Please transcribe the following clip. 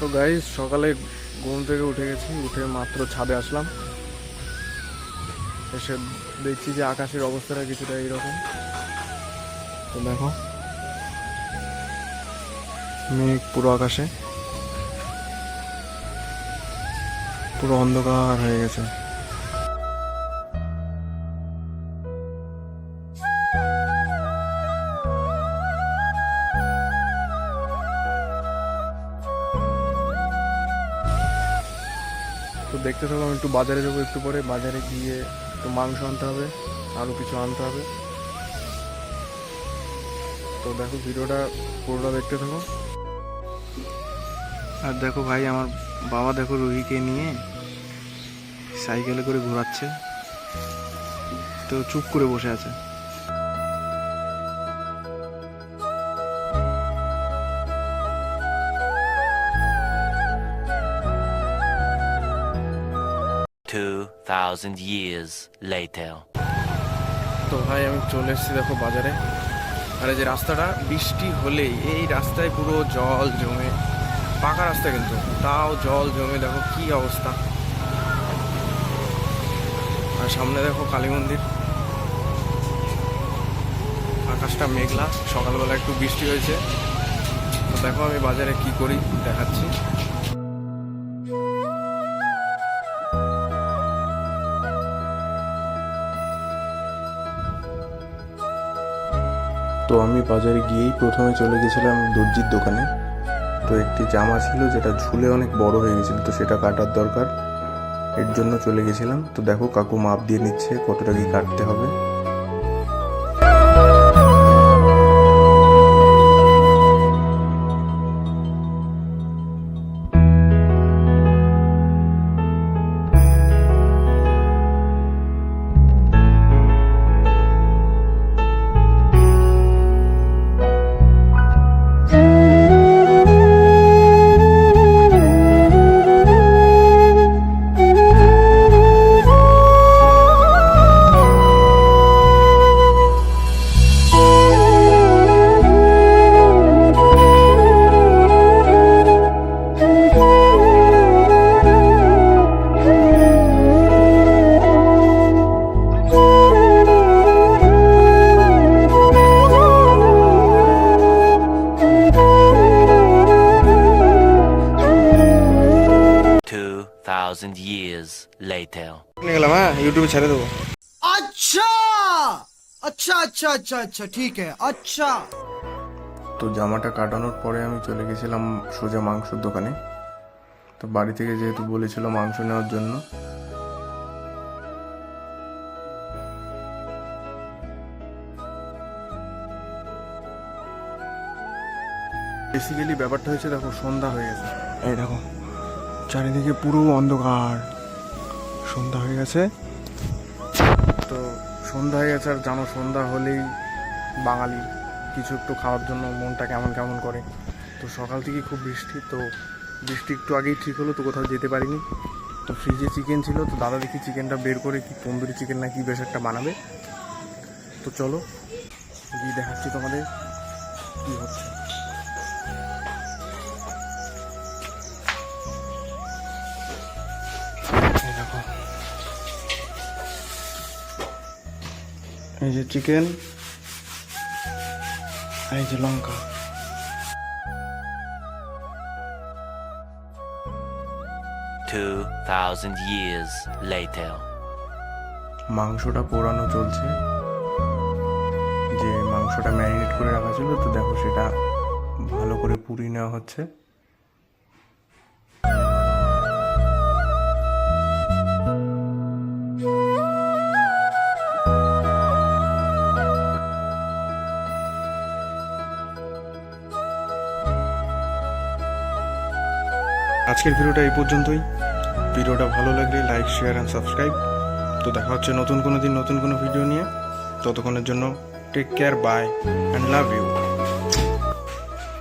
তো গাইজ সকালে ঘুম থেকে উঠে গেছি, উঠে মাত্র ছাদে আসলাম। এসে দেখছি যে আকাশের অবস্থাটা কিছুটা এইরকম। তো দেখো, মেঘ পুরো আকাশে। পুরো অন্ধকার হয়ে গেছে। দেখতে থাকো, আমি একটু বাজারে যাব একটু পরে। বাজারে গিয়ে একটু মাংস আনতে হবে আরও কিছু আনতে হবে। তো দেখো, ভিডিওটা পুরোটা দেখতে থাকো। আর দেখো ভাই, আমার বাবা দেখো রুহিকে নিয়ে সাইকেলে করে ঘোরাচ্ছে। তো চুপ করে বসে আছে। Two thousand years later. তো ভাই, আমি চলে এসেছি দেখো বাজারে। আর যে রাস্তাটা, বৃষ্টি হলেই, এই রাস্তায় পুরো জল জমে। পাকা রাস্তা কিন্তু, তাও জল জমে, দেখো কি অবস্থা। আর সামনে দেখো কালী মন্দির। আকাশটা মেঘলা, সকালবেলা একটু বৃষ্টি হয়েছে। তো দেখো আমি বাজারে কি করি, দেখাচ্ছি। তো আমি বাজারে গিয়েই প্রথমে চলে গেছিলাম দর্জির দোকানে। তো একটি জামা ছিল যেটা ঝুলে অনেক বড় হয়ে গেছিল, তো সেটা কাটার দরকার। এর জন্য চলে গেছিলাম। তো দেখো কাকু মাপ দিয়ে নিচ্ছে কতটা কি কাটতে হবে। 2,000 years later. আচ্ছা আচ্ছা আচ্ছা আচ্ছা আচ্ছা ঠিক আছে আচ্ছা তো জামাটা কাটানোর পরে আমি চলে গেছিলাম সোজা মাংসর দোকানে। তো বাড়ি থেকে যেহেতু বলেছিল মাংস নেওয়ার জন্য। বেসিক্যালি ব্যাপারটা হয়েছে দেখো সন্ধ্যা হয়ে গেছে। এই দেখো চারিদিকে পুরো অন্ধকার। সন্ধ্যা হয়ে গেছে। তো সন্ধ্যা হয়ে গেছে আর জানো, সন্ধ্যা হলেই বাঙালি। কিছু একটু খাওয়ার জন্য মনটা কেমন কেমন করে। তো সকাল থেকে খুব বৃষ্টি, তো বৃষ্টি একটু আগেই ঠিক হলো, তো কোথাও যেতে পারিনি। তো ফ্রিজে চিকেন ছিল, তো দাদা দেখি চিকেনটা বের করে কি তন্দুরি চিকেন না কি বেশ একটা বানাবে। তো চলো, গিয়ে দেখাচ্ছি তোমাদের কী হচ্ছে। এই যে চিকেন এই যে লঙ্কা। Two thousand years later. মাংসটা পোড়ানো চলছে। যে মাংসটা ম্যারিনেট করে রাখা ছিল তো দেখো সেটা ভালো করে পুড়িয়ে নেওয়া হচ্ছে। আজকের ভিডিওটা এই পর্যন্তই। ভিডিওটা ভালো লাগলে লাইক শেয়ার অ্যান্ড সাবস্ক্রাইব তো দেখা হচ্ছে নতুন কোনো দিন, নতুন কোনো ভিডিও নিয়ে। ততক্ষণের জন্য take care bye and love you